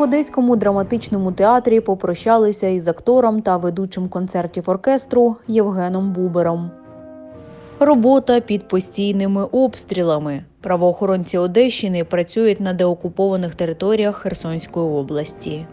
Одеському драматичному театрі попрощалися із актором та ведучим концертів оркестру Євгеном Бубером. Робота під постійними обстрілами. Правоохоронці Одещини працюють на деокупованих територіях Херсонської області.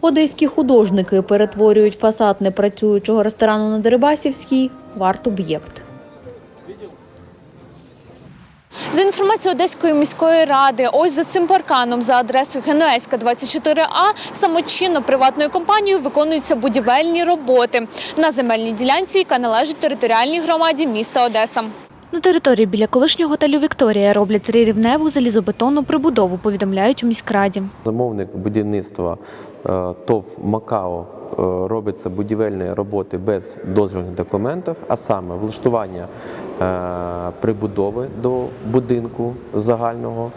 Одеські художники перетворюють фасад непрацюючого ресторану на Дерибасівський в арт-об'єкт. За інформацією Одеської міської ради, ось за цим парканом за адресою Генуезька 24А самочинно приватною компанією виконуються будівельні роботи на земельній ділянці, яка належить територіальній громаді міста Одеса. На території біля колишнього готелю Вікторія роблять трирівневу залізобетонну прибудову, повідомляють у міськраді. Замовник будівництва е, ТОВ Макао е, робиться будівельні роботи без дозвільних документів, а саме влаштування прибудови до будинку загального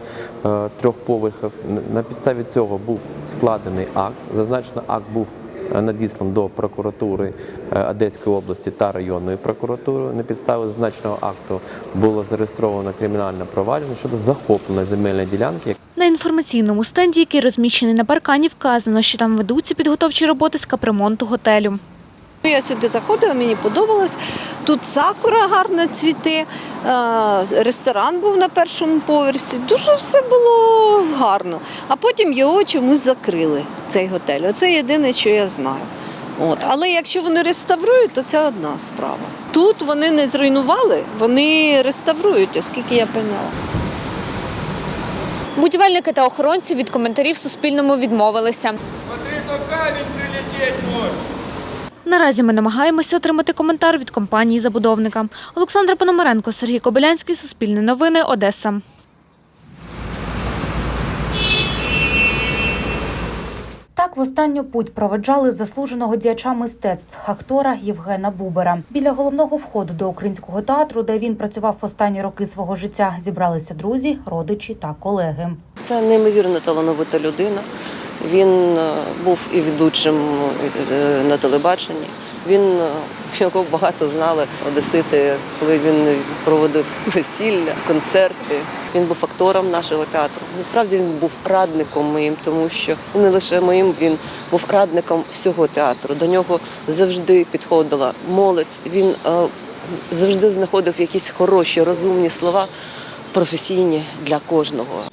е, трьох поверхів. На підставі цього був складений акт. Зазначено, акт був е, надіслан до прокуратури е, Одеської області та районної прокуратури. На підставі зазначеного акту було зареєстровано кримінальне провадження щодо захоплення земельної ділянки, На інформаційному стенді, який розміщений на паркані, вказано, що там ведуться підготовчі роботи з капремонту готелю. Я сюди заходила, мені подобалось. Тут сакура гарно цвіте, е, ресторан був на першому поверсі. Дуже все було гарно. А потім його чомусь закрили, цей готель. Оце єдине, що я знаю. От. Але якщо вони реставрують, то це одна справа. Тут вони не зруйнували, вони реставрують, оскільки я поняла. Будівельники та охоронці від коментарів Суспільному відмовилися. Смотри, то камень прилететь может. Наразі ми намагаємося отримати коментар від компанії забудовника. Олександра Пономаренко, Сергій Кобилянський, Суспільне новини, Одеса. Так в останню путь проведжали заслуженого діяча мистецтв актора Євгена Бубера. Біля головного входу до українського театру, де він працював останні роки свого життя, зібралися друзі, родичі та колеги. Це неймовірно талановита людина. Він е, був і ведучим е, на телебаченні. Він е, його багато знали одесити, коли він проводив весілля, концерти. Він був актором нашого театру. Насправді він був радником моїм, тому що не лише моїм, він був радником всього театру. До нього завжди підходила молодь. Він завжди знаходив якісь хороші, розумні слова, професійні для кожного.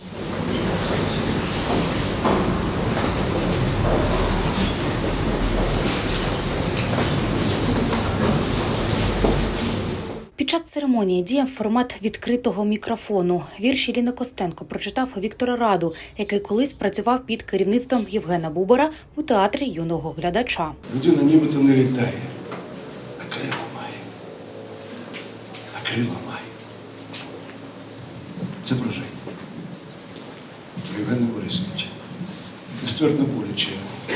Під час церемонії діяв формат відкритого мікрофону. Вірші Ліни Костенко прочитав Віктора Раду, який колись працював під керівництвом Євгена Бубера у театрі юного глядача. Людина нібито не літає, а крила має. А крила має. Це про Женю. Про Євгена Борисовича. Нествердно боляче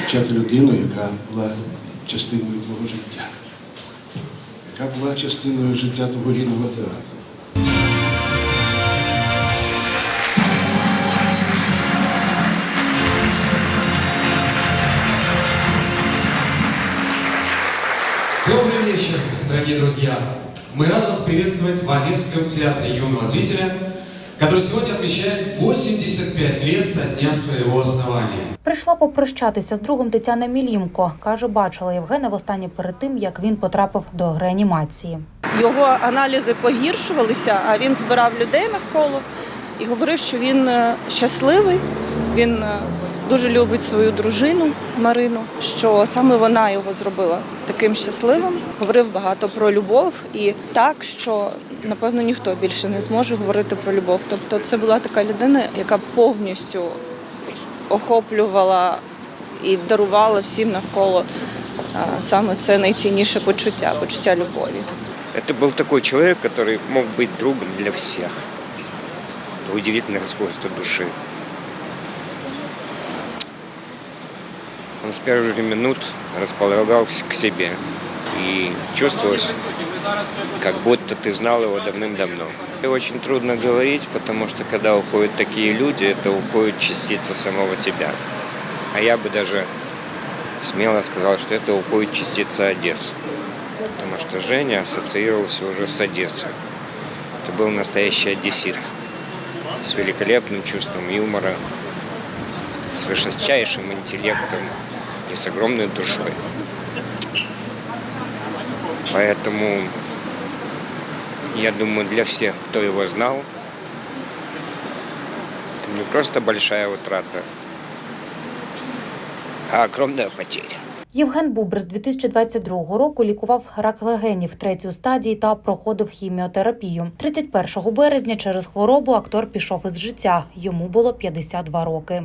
вчати людину, яка була частиною твого життя, яка була частиною життя твого рідного театру. Добрый вечер, дорогие друзья! Мы рады вас приветствовать в Одесском театре юного зрителя, который сегодня отмечает 85 лет со дня своего основания. Прийшла попрощатися з другом Тетяна Мілімко. Каже, бачила Євгена востаннє перед тим, як він потрапив до реанімації. Його аналізи погіршувалися, а він збирав людей навколо і говорив, що він е, щасливий, він е, дуже любить свою дружину Марину, що саме вона його зробила таким щасливим. Говорив багато про любов і так, що напевно ніхто більше не зможе говорити про любов. Тобто, це була така людина, яка повністю охоплювала і дарувала всім навколо е, саме це найцінніше почуття, почуття любові. Это был такой человек, который мог быть другом для всех. Удивительное свойство души. Он с первых же минут располагал к себе. И чувствовалось, как будто ты знал его давным-давно. И очень трудно говорить, потому что когда уходят такие люди, это уходит частица самого тебя. А я бы даже смело сказал, что это уходит частица Одессы. Потому что Женя ассоциировался уже с Одессой. Это был настоящий одессит с великолепным чувством юмора, с высочайшим интеллектом и с огромной душой. Поэтому, я думаю, для всех, кто его знал, это не просто большая утрата, а огромная потеря. Євген Бубр з 2022 року лікував рак легенів третьої стадії та проходив хіміотерапію. 31 березня через хворобу актор пішов із життя. Йому було 52 роки.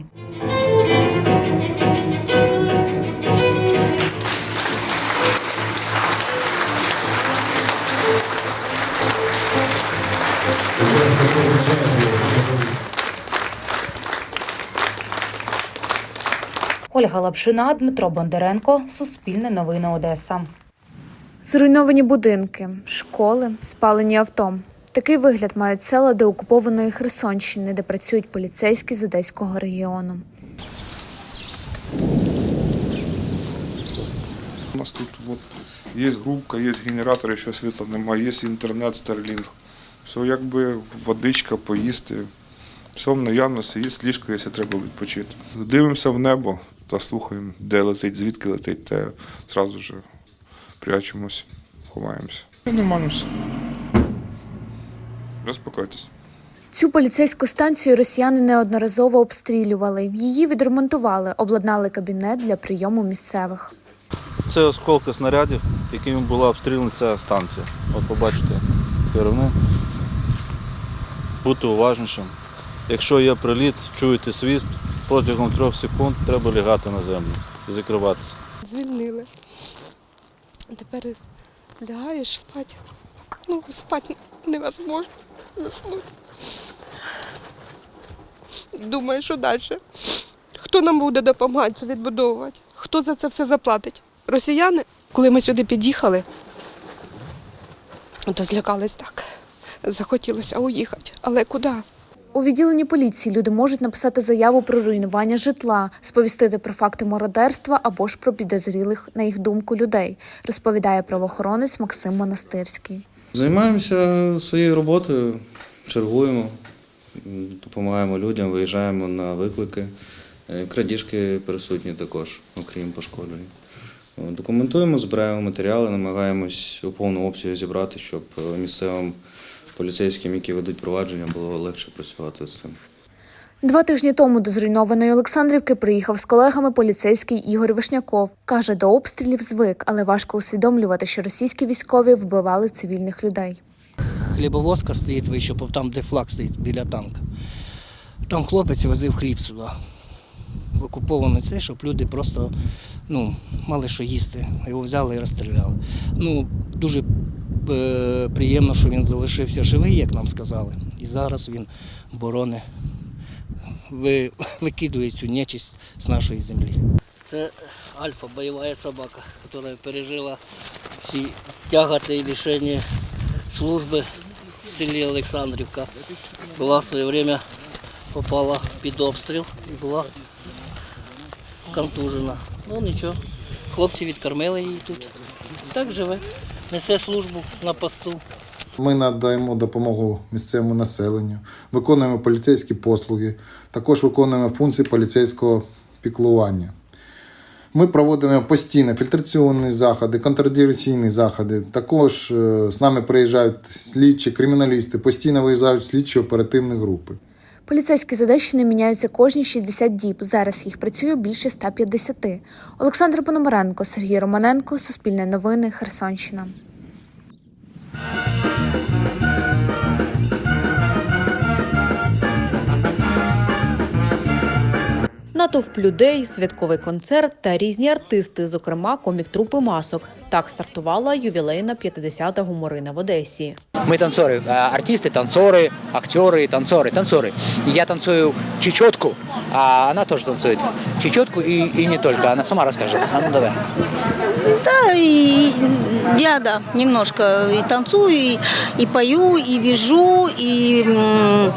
Ольга Лапшина, Дмитро Бондаренко, Суспільне новини Одеса. Зруйновані будинки, школи, спалені авто. Такий вигляд мають села деокупованої Херсонщини, де працюють поліцейські з Одеського регіону. У нас тут вот є грубка, є генератор, якщо світла немає, є інтернет, Starlink. Все якби водичка, поїсти. Все в наявності, є ліжко, якщо треба відпочити. Дивимося в небо та слухаємо, де летить, звідки летить, те одразу ж прячемось, ховаємося. Нормально все. Розпокойтесь. Цю поліцейську станцію росіяни неодноразово обстрілювали. Її відремонтували, обладнали кабінет для прийому місцевих. Це осколки снарядів, якими була обстріляна ця станція. От побачите, керівник. Бути уважнішим. Якщо є приліт, чуєте свіст, протягом трьох секунд треба лягати на землю і закриватися. Звільнили. Тепер лягаєш спати. Ну, спати невозможно заснути. Думаю, що далі. Хто нам буде допомагати відбудовувати? Хто за це все заплатить? Росіяни? Коли ми сюди під'їхали, то злякались так. Захотілося уїхати. Але куди? У відділенні поліції люди можуть написати заяву про руйнування житла, сповістити про факти мародерства або ж про підозрілих, на їх думку, людей, розповідає правоохоронець Максим Монастирський. Займаємося своєю роботою, чергуємо, допомагаємо людям, виїжджаємо на виклики. Е, Крадіжки присутні також, окрім пошкоджень. Е, Документуємо, збираємо матеріали, намагаємось у повному обсязі зібрати, щоб місцевим поліцейським, які ведуть провадження, було легше працювати з цим. Два тижні тому до зруйнованої Олександрівки приїхав з колегами поліцейський Ігор Вишняков. Каже, до обстрілів звик, але важко усвідомлювати, що російські військові вбивали цивільних людей. хлібовозка стоїть вище, там де флаг стоїть біля танка. Там хлопець возив хліб сюди. В окупований це, щоб люди просто ну, мали що їсти. Його взяли і розстріляли. Ну, дуже е, приємно, що він залишився живий, як нам сказали. І зараз він борони, ви, викидує цю нечисть з нашої землі. Це альфа бойова собака, яка пережила всі тяготи і лишення служби в селі Олександрівка. Була в своє время попала під обстріл і була контужена. Ну нічого, хлопці відкормили її тут. Так живе. Несе службу на посту. Ми надаємо допомогу місцевому населенню, виконуємо поліцейські послуги, також виконуємо функції поліцейського піклування. Ми проводимо постійно фільтраційні заходи, контрдиверсійні заходи. Також е, з нами приїжджають слідчі, криміналісти, постійно виїжджають слідчі оперативні групи. Поліцейські з Одещини міняються кожні 60 діб. Зараз їх працює більше 150. Олександр Пономаренко, Сергій Романенко, Суспільне новини, Херсонщина. Натовп людей, святковий концерт та різні артисти, зокрема комік-трупи масок. Так стартувала ювілейна 50-та гуморина в Одесі. Мы танцоры, э, артисты, танцоры, актеры, танцоры, танцоры. Я танцую чечетку, а она тоже танцует чечетку и, и не только. Она сама расскажет. А ну давай. Да, и я, да, немножко и танцую, и, и пою, и вяжу, и, м,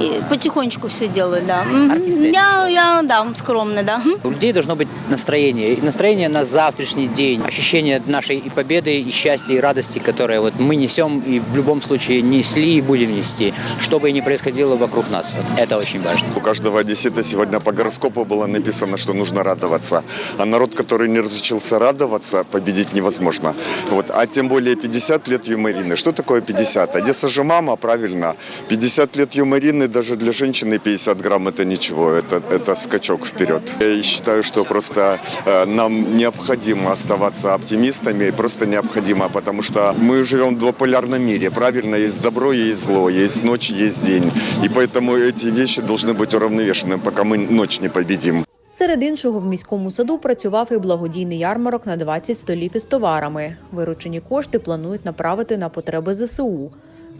и потихонечку все делаю, да. Мгм. Я, я, да, скромно, да. У людей должно быть настроение. И настроение на завтрашний день, ощущение нашей и победы, и счастья, и радости, которые вот мы несем и в любом случае несли и будем нести, что бы ни происходило вокруг нас. Это очень важно. У каждого одессита сегодня по гороскопу было написано, что нужно радоваться. А народ, который не разучился радоваться, победить невозможно. Вот. А тем более 50 лет юморины. Что такое 50? Одесса же мама, правильно. 50 лет юморины даже для женщины 50 грамм это ничего. Это, это скачок вперед. Я считаю, что просто э, нам необходимо оставаться оптимистами. Просто необходимо, потому что мы живем в двуполярном мире. Правильно, есть добро, есть зло, есть ночь, есть день. И поэтому эти вещи должны быть уравновешены, пока мы ночь не победим. Серед іншого в міському саду працював і благодійний ярмарок на 20 столів із товарами. Виручені кошти планують направити на потреби ЗСУ.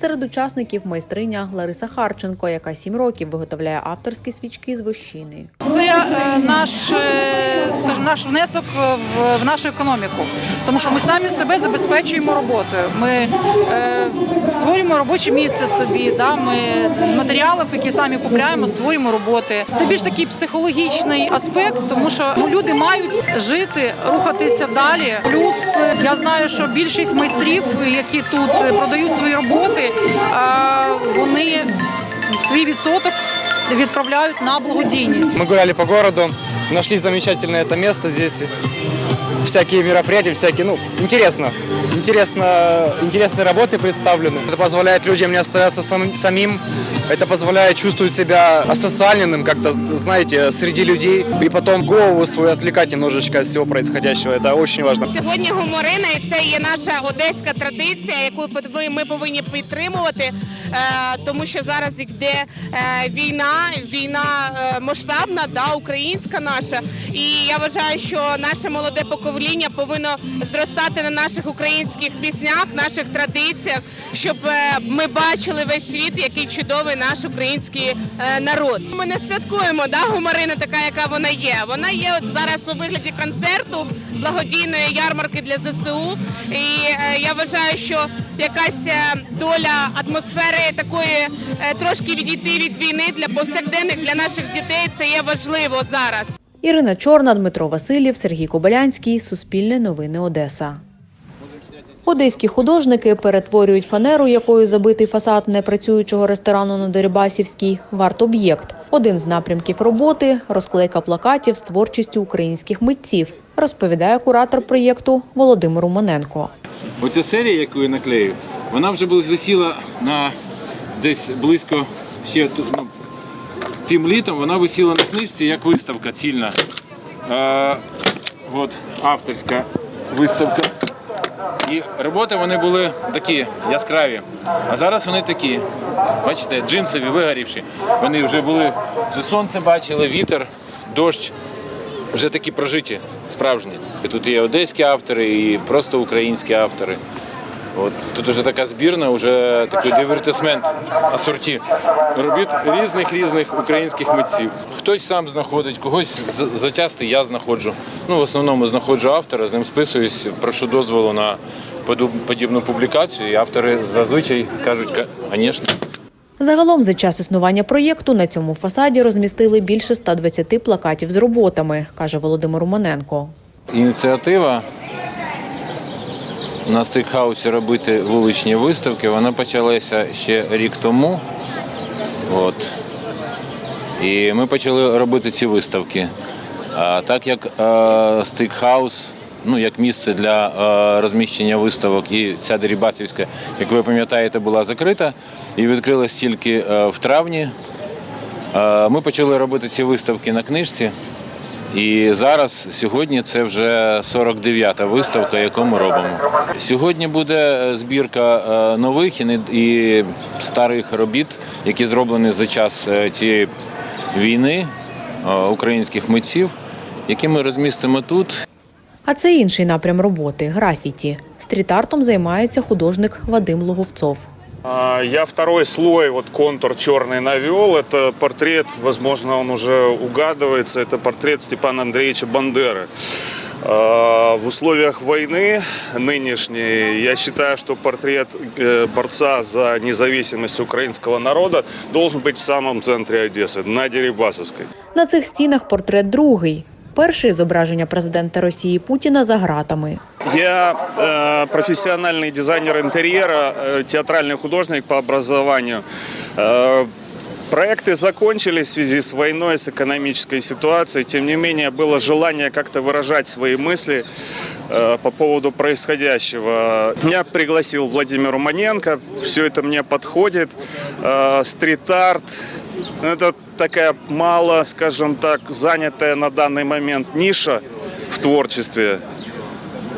Серед учасників майстриня Лариса Харченко, яка сім років виготовляє авторські свічки з вощини. Це е, наш, е, наш внесок в, в нашу економіку, тому що ми самі себе забезпечуємо роботою. Ми е, створюємо робоче місце собі. Да? Ми з матеріалів, які самі купляємо, створюємо роботи. Це більш такий психологічний аспект, тому що люди мають жити, рухатися далі. Плюс е, я знаю, що більшість майстрів, які тут е, продають свої роботи, е, вони свій відсоток відправляють на благодійність. Мы гуляли по городу, нашли замечательное это место. Здесь всякие мероприятия, всякие, ну, интересно. Интересно, интересные работы представлены. Это позволяет людям не оставаться сам- самим. Это позволяет чувствовать себя асоциальным, как-то, знаете, среди людей. И потом голову свою отвлекать немножечко от всего происходящего. Это очень важно. Сьогодні гуморина, і це є наша одеська традиція, яку пов- ми повинні підтримувати, е, тому що зараз йде е, війна, війна е, масштабна, да, українська наша. І я вважаю, що наше молоде покоління повинно зростати на наших українських піснях, наших традиціях, щоб е, ми бачили весь світ, який чудовий наш український е, народ. Ми не святкуємо да, гуморину, така яка вона є. Вона є от зараз у вигляді концерту благодійної ярмарки для ЗСУ. І е, я вважаю, що якась е, доля атмосфери такої трошки відійти від війни для повсякденних для наших дітей це є важливо зараз. Ірина Чорна, Дмитро Васильєв, Сергій Кобилянський. Суспільне новини Одеса. Одеські художники перетворюють фанеру, якою забитий фасад непрацюючого ресторану на Дерибасівській, в арт-об'єкт. Один з напрямків роботи розклейка плакатів з творчістю українських митців, розповідає куратор проєкту Володимир Уманенко. Оця серія, яку я наклею, вона вже висіла на десь близько ще ну, тим літом. Вона висіла на книжці як виставка цільна. Е, от авторська виставка. І роботи вони були такі яскраві. А зараз вони такі, бачите, джинсові, вигорівші. Вони вже були, вже сонце бачили, вітер, дощ. Вже такі прожиті, справжні. Тут є одеські автори і просто українські автори. От тут вже така збірна, вже такий дивертисмент асорті робіт різних різних українських митців. Хтось сам знаходить, когось за- зачасти я знаходжу. Ну, в основному знаходжу автора, з ним списуюсь, прошу дозволу на подібну публікацію. І автори зазвичай кажуть, звісно. Загалом за час існування проєкту на цьому фасаді розмістили більше 120 плакатів з роботами, каже Володимир Уманенко. Ініціатива на стейкхаусі робити вуличні виставки, вона почалася ще рік тому. От. І ми почали робити ці виставки. А так як е, стейкхаус, ну як місце для е, розміщення виставок, і ця Дерибасівська, як ви пам'ятаєте, була закрита і відкрилась тільки е, в травні. Е, Ми почали робити ці виставки на книжці. І зараз, сьогодні, це вже 49-та виставка, яку ми робимо. Сьогодні буде збірка е, нових і старих робіт, які зроблені за час е, цієї війни е, українських митців, які ми розмістимо тут. А це інший напрям роботи графіті. Стріт-артом займається художник Вадим Луговцов. А, Я второй слой, вот контур черный навел. Это портрет, возможно, он уже угадывается. Это портрет Степана Андреевича Бандеры. Э, В условиях войны нынешней я считаю, что портрет э, борца за независимость украинского народа должен быть в самом центре Одессы, на Дерибасовской. На цих стінах портрет другий. Перший зображення президента Росії Путіна за ґратами. Я э, профессиональный дизайнер интерьера, э, театральный художник по образованию. Э, проекты закончились в связи с войной, с экономической ситуацией. Тем не менее, было желание как-то выражать свои мысли э, по поводу происходящего. Меня пригласил Владимир Романенко. Все это мне подходит. Э, стрит-арт. Ну, Это такая мало, скажем так, занятая на данный момент ниша в творчестве.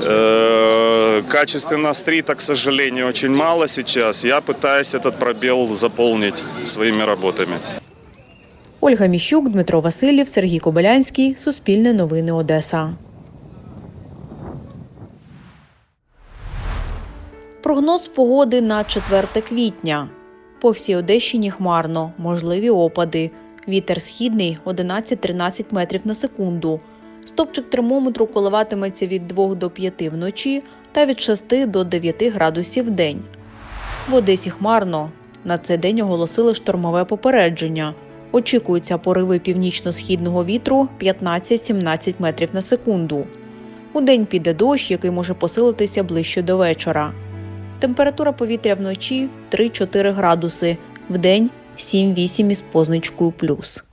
Э, Качественно стрита, к сожалению, очень мало сейчас. Я пытаюсь этот пробел заполнить своими работами. Ольга Міщук, Дмитро Васильєв, Сергій Кобилянський. Суспільне новини Одеса. Прогноз погоди на 4 квітня. По всій Одещині хмарно, можливі опади. Вітер східний 11-13 метрів на секунду. Стопчик термометру коливатиметься від 2 до 5 вночі та від 6 до 9 градусів в день. В Одесі хмарно. На цей день оголосили штормове попередження. Очікуються пориви північно-східного вітру 15-17 метрів на секунду. У день піде дощ, який може посилитися ближче до вечора. Температура повітря вночі 3-4 градуси, вдень 7-8 із позначкою плюс.